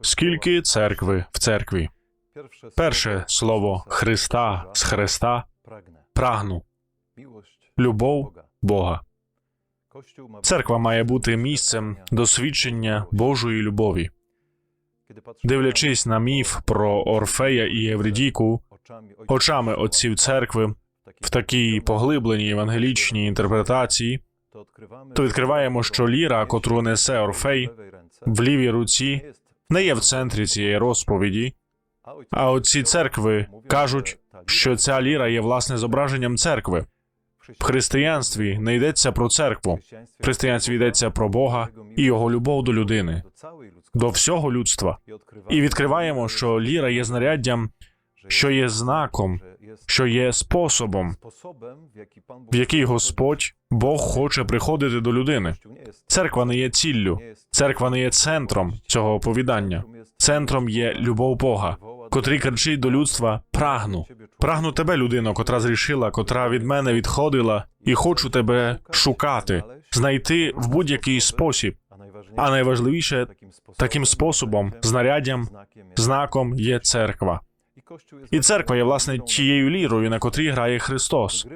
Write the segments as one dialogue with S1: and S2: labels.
S1: Скільки церкви в церкві? Перше слово Христа з Христа прагну, любов Бога. Церква має бути місцем досвідчення Божої любові. Дивлячись на міф про Орфея і Євридійку, очами отців церкви в такій поглибленій евангелічній інтерпретації, то відкриваємо, що ліра, котру несе Орфей в лівій руці, не є в центрі цієї розповіді, а оці церкви кажуть, що ця ліра є власне зображенням церкви. В християнстві не йдеться про церкву. В християнстві йдеться про Бога і його любов до людини, до всього людства. І відкриваємо, що ліра є знаряддям, що є знаком, що є способом, в який Господь Бог хоче приходити до людини. Церква не є ціллю, церква не є центром цього оповідання. Центром є любов Бога, котрий кричить до людства: прагну, прагну тебе, людино, котра зрішила, котра від мене відходила, і хочу тебе шукати, знайти в будь-який спосіб. А найважливіше таким способом, знаряддям, знаком є церква. І церква є власне тією лірою, на котрій грає Христос.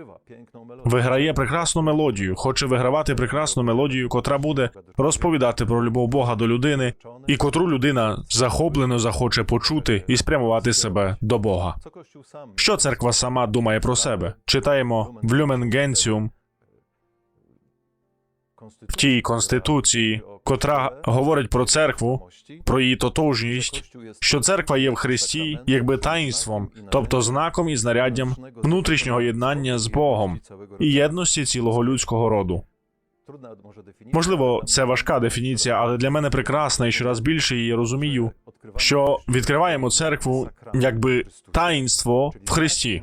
S1: Виграє прекрасну мелодію, хоче вигравати прекрасну мелодію, котра буде розповідати про любов Бога до людини, і котру людина захоплено захоче почути і спрямувати себе до Бога. Що церква сама думає про себе? Читаємо в Люмен Генціум в тій конституції, котра говорить про церкву, про її тотожність, що церква є в Христі якби таїнством, тобто знаком і знаряддям внутрішнього єднання з Богом і єдності цілого людського роду. Можливо, це важка дефініція, але для мене прекрасна і щораз більше її розумію, що відкриваємо церкву якби таїнство в Христі,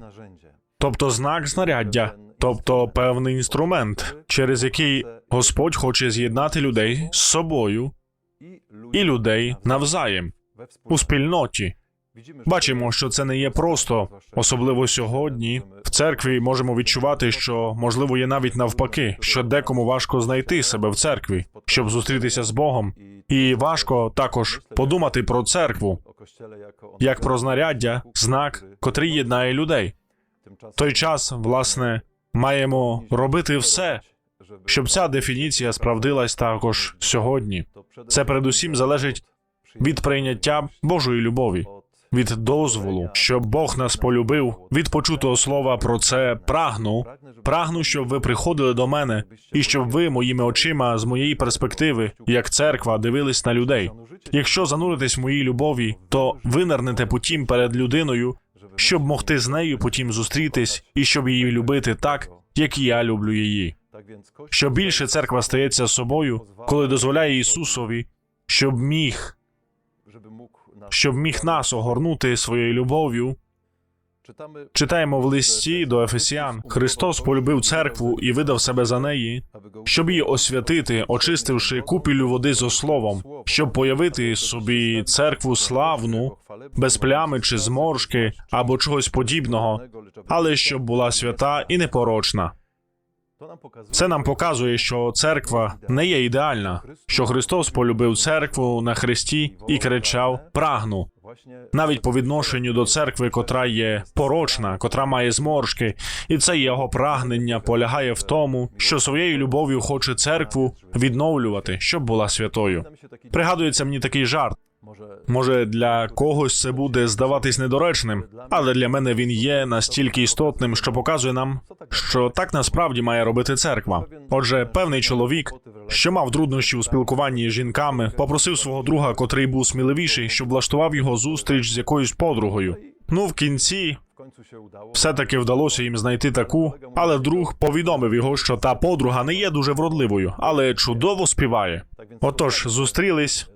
S1: тобто знак знаряддя, тобто певний інструмент, через який Господь хоче з'єднати людей з собою і людей навзаєм у спільноті. Бачимо, що це не є просто, особливо сьогодні. В церкві можемо відчувати, що можливо є навіть навпаки, що декому важко знайти себе в церкві, щоб зустрітися з Богом, і важко також подумати про церкву як про знаряддя, знак, котрий єднає людей. В той час, власне, маємо робити все, щоб ця дефініція справдилась також сьогодні. Це передусім залежить від прийняття Божої любові, від дозволу, щоб Бог нас полюбив, від почутого слова про це прагну. Прагну, щоб ви приходили до мене, і щоб ви моїми очима з моєї перспективи, як церква, дивились на людей. Якщо зануритесь в моїй любові, то винернете потім перед людиною, щоб могти з нею потім зустрітись і щоб її любити так, як я люблю її. Що більше церква стається собою, коли дозволяє Ісусові, щоб міг, щоб міг нас огорнути своєю любов'ю. Читаємо в листі до Ефесіан. Христос полюбив церкву і видав себе за неї, щоб її освятити, очистивши купілю води зо словом, щоб появити собі церкву славну, без плями чи зморшки або чогось подібного, але щоб була свята і непорочна. Це нам показує, що церква не є ідеальна, що Христос полюбив церкву на хресті і кричав Прагну навіть по відношенню до церкви, котра є порочна, котра має зморшки, і це його прагнення полягає в тому, що своєю любов'ю хоче церкву відновлювати, щоб була святою. Пригадується мені такий жарт. Може, для когось це буде здаватись недоречним, але для мене він є настільки істотним, що показує нам, що так насправді має робити церква. Отже, певний чоловік, що мав труднощі у спілкуванні з жінками, попросив свого друга, котрий був сміливіший, щоб влаштував його зустріч з якоюсь подругою. Ну, в кінці все-таки вдалося їм знайти таку, але друг повідомив його, що та подруга не є дуже вродливою, але чудово співає. Отож, зустрілись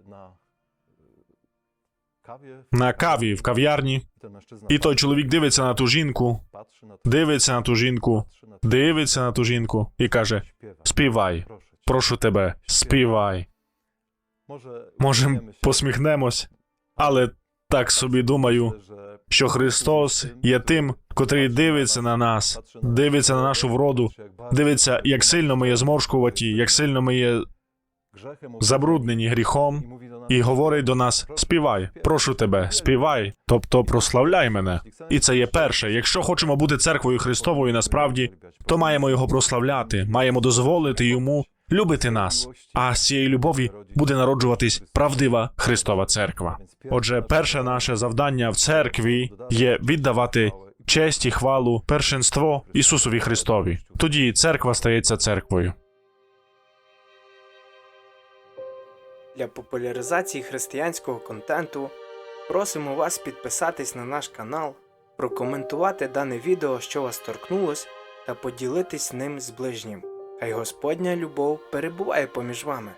S1: на каві в кав'ярні, і той чоловік дивиться на ту жінку, дивиться на ту жінку, дивиться на ту жінку і каже: Співай, прошу тебе, співай. Може, посміхнемось, але так собі думаю, що Христос є тим, котрий дивиться на нас, дивиться на нашу вроду, дивиться, як сильно ми є зморшкуваті, як сильно ми є забруднені гріхом, і говорить до нас: співай, прошу тебе, співай, тобто прославляй мене. І це є перше. Якщо хочемо бути церквою Христовою насправді, то маємо його прославляти, маємо дозволити йому любити нас. А з цієї любові буде народжуватись правдива Христова церква. Отже, перше наше завдання в церкві є віддавати честь і хвалу, першинство Ісусові Христові. Тоді церква стається церквою.
S2: Для популяризації християнського контенту просимо вас підписатись на наш канал, прокоментувати дане відео, що вас торкнулось, та поділитись ним з ближнім. Хай Господня любов перебуває поміж вами.